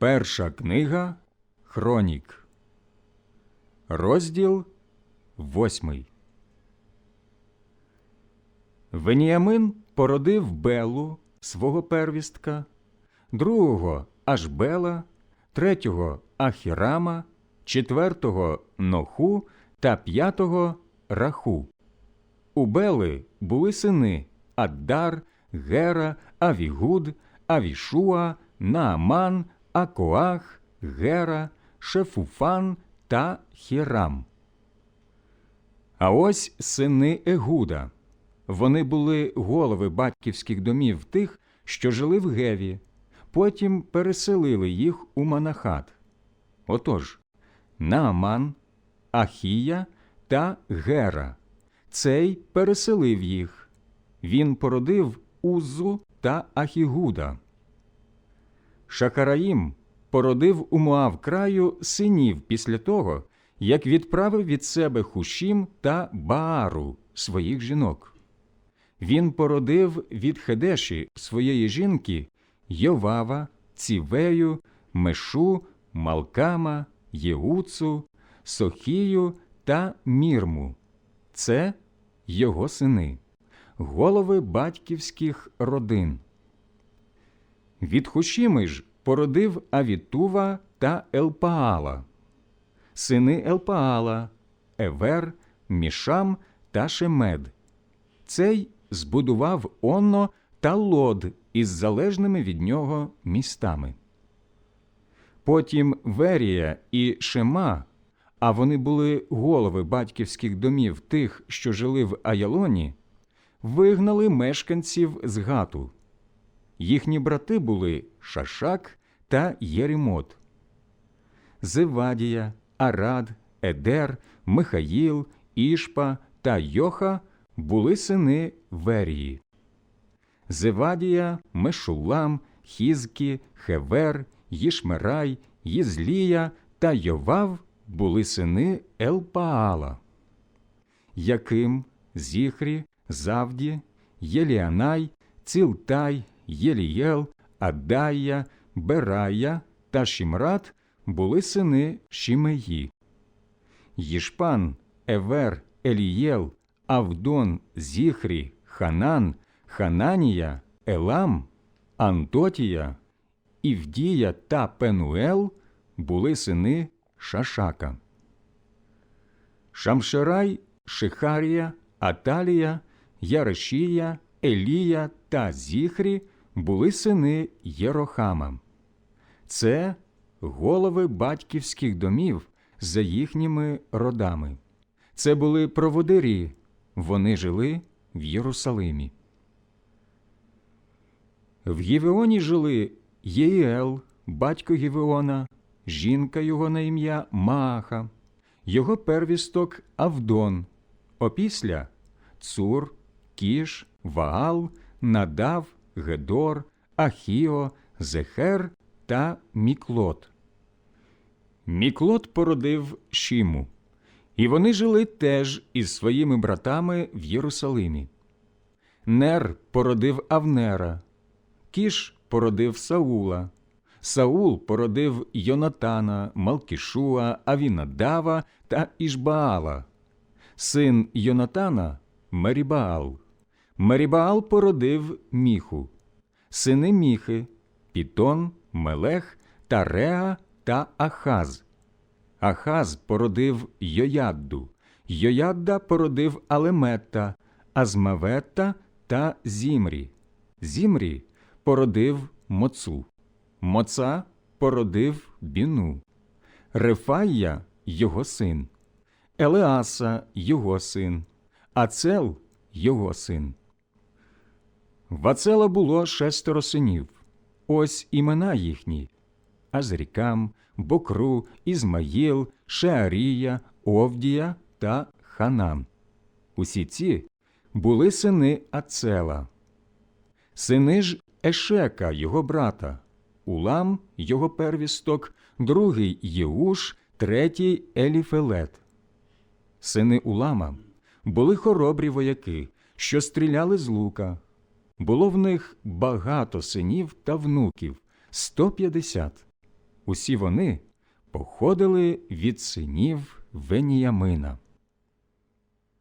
Перша книга Хронік, розділ восьмий. Веніамин породив Белу, свого первістка, другого Ашбела, третього Ахірама, четвертого Ноху та п'ятого Раху. У Бели були сини Аддар, Гера, Авігуд, Авішуа, Нааман, Акоах, Гера, Шефуфан та Хірам. А ось сини Егуда. Вони були голови батьківських домів тих, що жили в Геві, потім переселили їх у Манахат. Отож, Нааман, Ахія та Гера. Цей переселив їх. Він породив Узу та Ахігуда. Шахараїм породив у Моав краю синів після того, як відправив від себе Хушім та Баару своїх жінок. Він породив від Хедеші своєї жінки Йовава, Цівею, Мешу, Малкама, Єуцу, Сохію та Мірму. Це його сини, голови батьківських родин. Від Хушіми ж породив Авітува та Елпаала, сини Елпаала, Евер, Мішам та Шемед. Цей збудував Онно та Лод із залежними від нього містами. Потім Верія і Шема, а вони були голови батьківських домів тих, що жили в Аялоні, вигнали мешканців з Гату. Їхні брати були Шашак та Єремот. Зевадія, Арад, Едер, Михаїл, Ішпа та Йоха були сини Верії. Зевадія, Мешулам, Хізкі, Хевер, Їшмерай, Їзлія та Йовав були сини Елпаала. Яким, Зіхрі, Завді, Єліанай, Цілтай, Єлієл, Адая, Берая та Шімрат були сини Шімеї. Їшпан, Евер, Елієл, Авдон, Зіхрі, Ханан, Хананія, Елам, Антотія, Івдія та Пенуел були сини Шашака. Шамшерай, Шихарія, Аталія, Ярешія, Елія та Зіхрі були сини Єрохама. Це голови батьківських домів за їхніми родами. Це були проводирі, вони жили в Єрусалимі. В Гівеоні жили Єїел, батько Гівеона, жінка його на ім'я Мааха, його первісток Авдон, опісля Цур, Кіш, Ваал, Надав, Гедор, Ахіо, Зехер та Міклот. Міклот породив Шіму, і вони жили теж із своїми братами в Єрусалимі. Нер породив Авнера, Кіш породив Саула, Саул породив Йонатана, Малкішуа, Авінадава та Ішбаала, син Йонатана Мерібаал. Мерібаал породив Міху, сини Міхи, Пітон, Мелех, Тареа та Ахаз. Ахаз породив Йоядду, Йоядда породив Алеметта, Азмаветта та Зімрі. Зімрі породив Моцу. Моца породив Біну, Рефая його син, Елеаса його син, Ацел його син. В Ацела було шестеро синів. Ось імена їхні Азрікам, Бокру, Ізмаїл, Шеарія, Овдія та Ханан. Усі ці були сини Ацела. Сини ж Ешека, його брата, Улам, його первісток, другий Єуш, третій Еліфелет. Сини Улама були хоробрі вояки, що стріляли з лука. Було в них багато синів та внуків сто п'ятдесят. Усі вони походили від синів Веніямина.